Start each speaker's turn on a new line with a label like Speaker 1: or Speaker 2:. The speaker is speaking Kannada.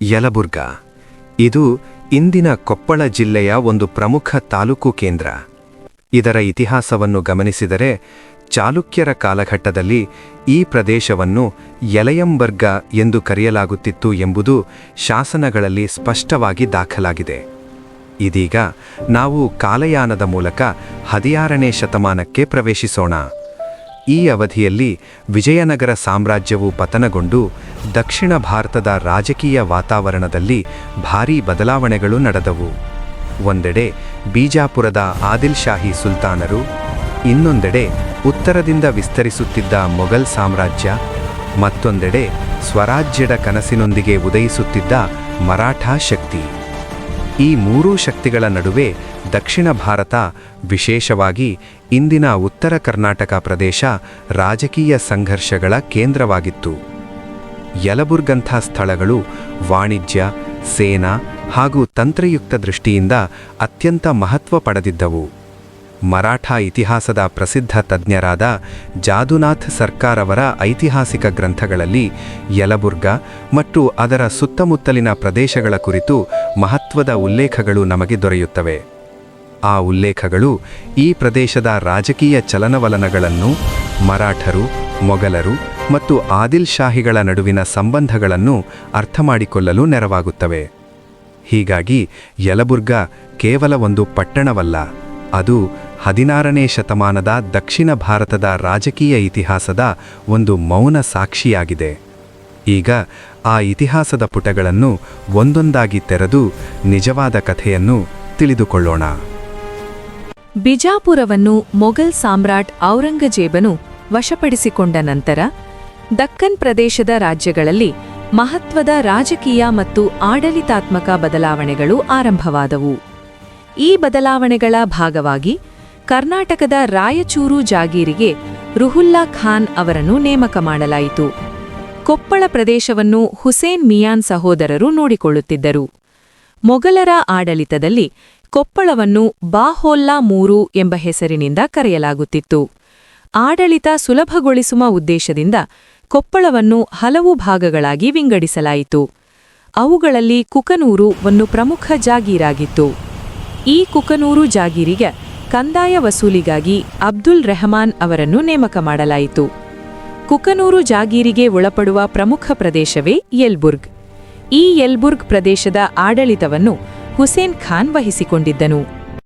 Speaker 1: ಯಲಬುರ್ಗಾ. ಇದು ಇಂದಿನ ಕೊಪ್ಪಳ ಜಿಲ್ಲೆಯ ಒಂದು ಪ್ರಮುಖ ತಾಲೂಕು ಕೇಂದ್ರ. ಇದರ ಇತಿಹಾಸವನ್ನು ಗಮನಿಸಿದರೆ ಚಾಲುಕ್ಯರ ಕಾಲಘಟ್ಟದಲ್ಲಿ ಈ ಪ್ರದೇಶವನ್ನು ಯಲಯಂಬರ್ಗ ಎಂದು ಕರೆಯಲಾಗುತ್ತಿತ್ತು ಎಂಬುದು ಶಾಸನಗಳಲ್ಲಿ ಸ್ಪಷ್ಟವಾಗಿ ದಾಖಲಾಗಿದೆ. ಇದೀಗ ನಾವು ಕಾಲಯಾನದ ಮೂಲಕ ಹದಿಯಾರನೇ ಶತಮಾನಕ್ಕೆ ಪ್ರವೇಶಿಸೋಣ. ಈ ಅವಧಿಯಲ್ಲಿ ವಿಜಯನಗರ ಸಾಮ್ರಾಜ್ಯವು ಪತನಗೊಂಡು ದಕ್ಷಿಣ ಭಾರತದ ರಾಜಕೀಯ ವಾತಾವರಣದಲ್ಲಿ ಭಾರೀ ಬದಲಾವಣೆಗಳು ನಡೆದವು. ಒಂದೆಡೆ ಬಿಜಾಪುರದ ಆದಿಲ್ ಶಾಹಿ ಸುಲ್ತಾನರು, ಇನ್ನೊಂದೆಡೆ ಉತ್ತರದಿಂದ ವಿಸ್ತರಿಸುತ್ತಿದ್ದ ಮೊಘಲ್ ಸಾಮ್ರಾಜ್ಯ, ಮತ್ತೊಂದೆಡೆ ಸ್ವರಾಜ್ಯದ ಕನಸಿನೊಂದಿಗೆ ಉದಯಿಸುತ್ತಿದ್ದ ಮರಾಠಾ ಶಕ್ತಿ. ಈ ಮೂರೂ ಶಕ್ತಿಗಳ ನಡುವೆ ದಕ್ಷಿಣ ಭಾರತ, ವಿಶೇಷವಾಗಿ ಇಂದಿನ ಉತ್ತರ ಕರ್ನಾಟಕ ಪ್ರದೇಶ, ರಾಜಕೀಯ ಸಂಘರ್ಷಗಳ ಕೇಂದ್ರವಾಗಿತ್ತು. ಯಲಬುರ್ಗಂಥ ಸ್ಥಳಗಳು ವಾಣಿಜ್ಯ, ಸೇನಾ ಹಾಗೂ ತಂತ್ರಯುಕ್ತ ದೃಷ್ಟಿಯಿಂದ ಅತ್ಯಂತ ಮಹತ್ವ ಪಡೆದಿದ್ದವು. ಮರಾಠ ಇತಿಹಾಸದ ಪ್ರಸಿದ್ಧ ತಜ್ಞರಾದ ಜಾದುನಾಥ್ ಸರ್ಕಾರವರ ಐತಿಹಾಸಿಕ ಗ್ರಂಥಗಳಲ್ಲಿ ಯಲಬುರ್ಗ ಮತ್ತು ಅದರ ಸುತ್ತಮುತ್ತಲಿನ ಪ್ರದೇಶಗಳ ಕುರಿತು ಮಹತ್ವದ ಉಲ್ಲೇಖಗಳು ನಮಗೆ ದೊರೆಯುತ್ತವೆ. ಆ ಉಲ್ಲೇಖಗಳು ಈ ಪ್ರದೇಶದ ರಾಜಕೀಯ ಚಲನವಲನಗಳನ್ನು, ಮರಾಠರು, ಮೊಘಲರು ಮತ್ತು ಆದಿಲ್ ಶಾಹಿಗಳ ನಡುವಿನ ಸಂಬಂಧಗಳನ್ನು ಅರ್ಥಮಾಡಿಕೊಳ್ಳಲು ನೆರವಾಗುತ್ತವೆ. ಹೀಗಾಗಿ ಯಲಬುರ್ಗ ಕೇವಲ ಒಂದು ಪಟ್ಟಣವಲ್ಲ ಅದು ಹದಿನಾರನೇ ಶತಮಾನದ ದಕ್ಷಿಣ ಭಾರತದ ರಾಜಕೀಯ ಇತಿಹಾಸದ ಒಂದು ಮೌನ ಸಾಕ್ಷಿಯಾಗಿದೆ. ಈಗ ಆ ಇತಿಹಾಸದ ಪುಟಗಳನ್ನು ಒಂದೊಂದಾಗಿ ತೆರೆದು ನಿಜವಾದ ಕಥೆಯನ್ನು ತಿಳಿದುಕೊಳ್ಳೋಣ.
Speaker 2: ಬಿಜಾಪುರವನ್ನು ಮೊಘಲ್ ಸಾಮ್ರಾಟ್ ಔರಂಗಜೇಬನು ವಶಪಡಿಸಿಕೊಂಡ ನಂತರ ದಕ್ಕನ್ ಪ್ರದೇಶದ ರಾಜ್ಯಗಳಲ್ಲಿ ಮಹತ್ವದ ರಾಜಕೀಯ ಮತ್ತು ಆಡಳಿತಾತ್ಮಕ ಬದಲಾವಣೆಗಳು ಆರಂಭವಾದವು. ಈ ಬದಲಾವಣೆಗಳ ಭಾಗವಾಗಿ ಕರ್ನಾಟಕದ ರಾಯಚೂರು ಜಾಗೀರಿಗೆ ರುಹುಲ್ಲಾ ಖಾನ್ ಅವರನ್ನು ನೇಮಕ ಮಾಡಲಾಯಿತು. ಕೊಪ್ಪಳ ಪ್ರದೇಶವನ್ನು ಹುಸೇನ್ ಮಿಯಾನ್ ಸಹೋದರರು ನೋಡಿಕೊಳ್ಳುತ್ತಿದ್ದರು. ಮೊಘಲರ ಆಡಳಿತದಲ್ಲಿ ಕೊಪ್ಪಳವನ್ನು ಬಾಹೋಲ್ಲಾ ಮೂರು ಎಂಬ ಹೆಸರಿನಿಂದ ಕರೆಯಲಾಗುತ್ತಿತ್ತು. ಆಡಳಿತ ಸುಲಭಗೊಳಿಸುವ ಉದ್ದೇಶದಿಂದ ಕೊಪ್ಪಳವನ್ನು ಹಲವು ಭಾಗಗಳಾಗಿ ವಿಂಗಡಿಸಲಾಯಿತು. ಅವುಗಳಲ್ಲಿ ಕುಕನೂರು ಒಂದು ಪ್ರಮುಖ ಜಾಗೀರಾಗಿತ್ತು. ಈ ಕುಕನೂರು ಜಾಗೀರಿಗೆ ಕಂದಾಯ ವಸೂಲಿಗಾಗಿ ಅಬ್ದುಲ್ ರೆಹಮಾನ್ ಅವರನ್ನು ನೇಮಕ ಮಾಡಲಾಯಿತು. ಕುಕನೂರು ಜಾಗೀರಿಗೆ ಒಳಪಡುವ ಪ್ರಮುಖ ಪ್ರದೇಶವೇ ಯೆಲ್ಬುರ್ಗ್. ಈ ಯೆಲ್ಬುರ್ಗ್ ಪ್ರದೇಶದ ಆಡಳಿತವನ್ನು ಹುಸೇನ್ ಖಾನ್ ವಹಿಸಿಕೊಂಡಿದ್ದನು.